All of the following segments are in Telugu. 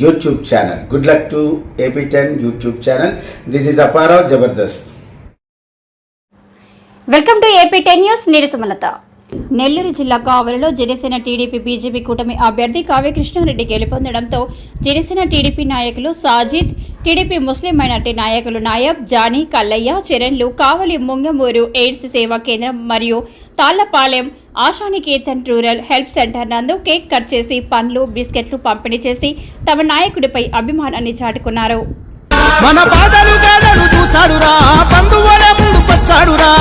YouTube channel good luck to AP ten YouTube channel this is Apparao Jabardasth welcome to AP ten news నేను సుమలత నెల్లూరు జిల్లా కావలిలో జనసేన టీడీపీ బీజేపీ కూటమి అభ్యర్థి కావ్యకృష్ణారెడ్డి గెలుపొందడంతో జనసేన టీడీపీ నాయకులు సాజిద్ టీడీపీ ముస్లిం మైనార్టీ నాయకులు నాయబ్ జానీ కల్లయ్య చరణ్లు కావలి ముంగమూరు ఎయిడ్స్ సేవా కేంద్రం మరియు తాళ్ళపాలెం ఆశాని ఆశానికేతన్ రూరల్ హెల్ప్ సెంటర్ నందు కేక్ కట్ చేసి పండ్లు బిస్కెట్లు పంపిణీ చేసి తమ నాయకుడిపై అభిమానాన్ని చాటుకున్నారు. మన బాధలు గాథలు చూశాడురా. బంధువులే ముందు వచ్చాడురా.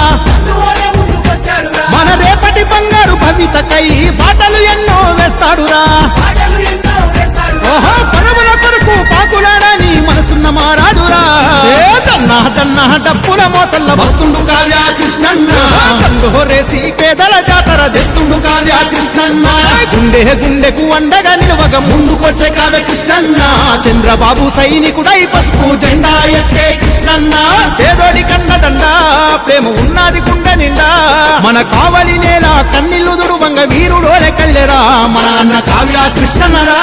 మన రేపటి బంగారు భవితకై బాటలు ఎన్నో వేస్తాడురా. ఏ దన్నా డప్పుల మోతల్ల వస్తుండు కావ్య కృష్ణన్న కండు పేదల జాతర తెస్తుండు కావ్య కృష్ణన్న గుండె గుండెకు అండగా నిలవగ ముందుకొచ్చే కావ్య కృష్ణన్న చంద్రబాబు సైనికుడై పసుపు జెండా ఎత్తే కృష్ణన్న. పేదోడి కన్నదండ ప్రేమ ఉన్నది గుండె నిండా. మన కావలి నేల కన్నిల్లు దుడువంగ వీరుడోలే కల్లెరా. మన అన్న కావ్య కృష్ణన్నరా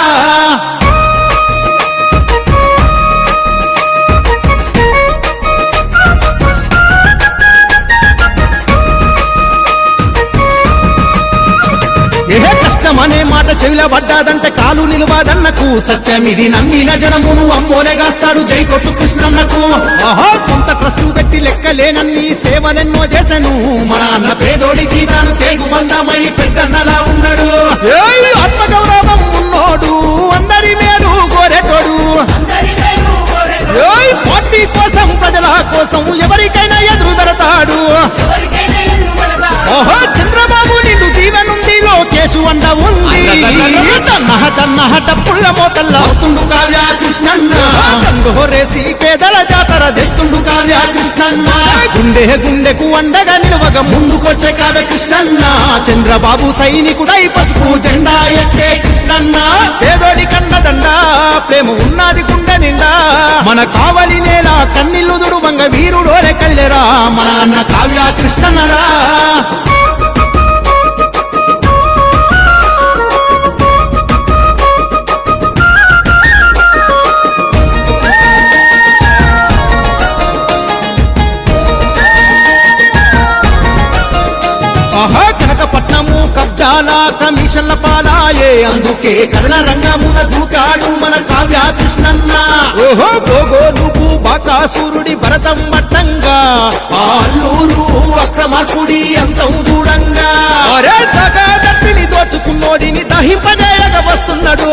ఏ అనే మాట చెవిల పడ్డాదంటే కాలు నిలవాదన్నకు ఇది నమ్మిన జనమును అమ్మోలేగాస్తాడు జై కొట్టు కృష్ణన్నకు. ఆహా సొంత ట్రస్టు పెట్టి లెక్కలేనన్ని సేవలెన్నో చేశాను మన అన్న పేదోడికి తాను తేగు బంధమై పెద్దన్నలా ఉన్నాడు. అండ ఉంది. తన్నహ తన్నహ డప్పుల మోతల్ల. వస్తుండు కావ్య కృష్ణన్న కండు రేసి పేదల జాతర తెస్తుండు కావ్య కృష్ణన్న గుండె గుండెకు అండగా నిలవగ ముందుకొచ్చే కావ్య కృష్ణన్న చంద్రబాబు సైనికుడై పసుపు జెండా ఎట్టే కృష్ణన్న. పేదోడి కన్నదండ ప్రేమ ఉన్నది గుండె నిండా. మన కావలి నేల కన్నీళ్ళు దుడువంగ వీరుడోలే కల్లెరా. మన అన్న కావ్య కృష్ణన్నరా కనకపట్నము కబ్జాల కమిషన్ల పాలాయే. అందుకే కథన రంగమున దూకాడు మన కావ్య కృష్ణన్న. ఓహో గోగోలుపు బాకాసురుడి భరతం మట్టంగా ఆల్లూరు అక్రమార్కుడి అంతం చూడంగా. అరే దోచుకున్నోడిని దహింపజేయగ వస్తున్నాడు.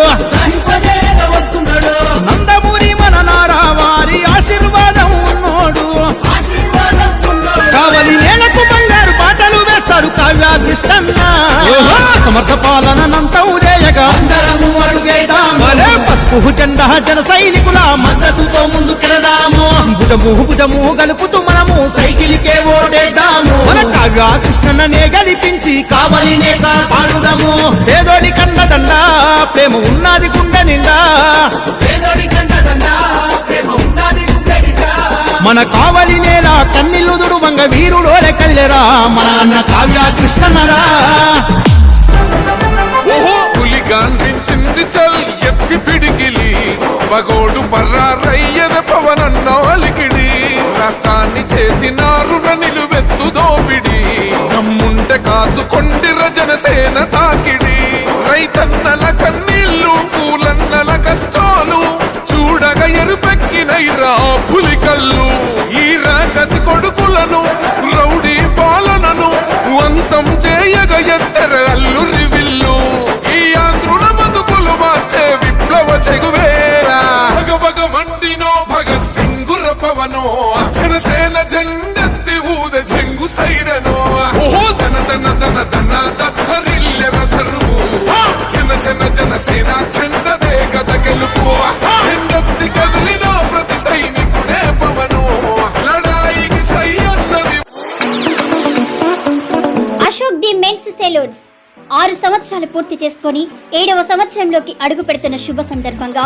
సమర్థ పాలన నంతం చేయగా అందరము అడుగేదామలే పసుపు జెండా జన సైనికుల మద్దతుతో ముందుకెళదాము భుజము భుజము గలుపుతూ మనము సైకిల్కే ఓటేద్దాము. మన కావ్య కృష్ణన్ననే గెలిపించి కావలినే కాపాడుదాము పేదోడి కండదండ ప్రేమ ఉన్నది గుండె నిండా. మన కావలి నేల కన్నీళ్ళు దుడువంగ వీరుడోలే కల్లెరా మన అన్న కావ్య పులి గాంధించింది చల్ ఎత్తి పిడిగిలి పగోడు పర్రారయ్యద పవనన్న అలికిడి. రాష్ట్రాన్ని చేసినారు నిలువెత్తు దోపిడి. నమ్ముంటే కాసుకొండిర జనసేన తాకిడి. ಜನಸೇನ ಜಂಡತ್ತಿ ಊದ ಜಂಗು ಸೈರನೋ ಓಹೋ ದನ ದನ ದನ ದನ ದತ್ತರಿಲ್ಲರ ಧರ್ಮು ಜನ ಜನ ಜನ ಸೇನಾ ಚಂದ ವೇಗದ ಗೆಲುಪು ಹೆಂಡತ್ತಿ ಕದಲಿನ ಪ್ರತಿ ಸೈನಿಕುಡೇ ಪವನು ಲಡಾಯಿಗೆ ಸೈಯನ್ನದಿ అశోక్ ది మెన్స్ సెలూన్స్ ఆరు సంవత్సరాలు పూర్తి చేసుకొని ఏడవ సంవత్సరంలోకి అడుగు పెడుతున్న శుభ సందర్భంగా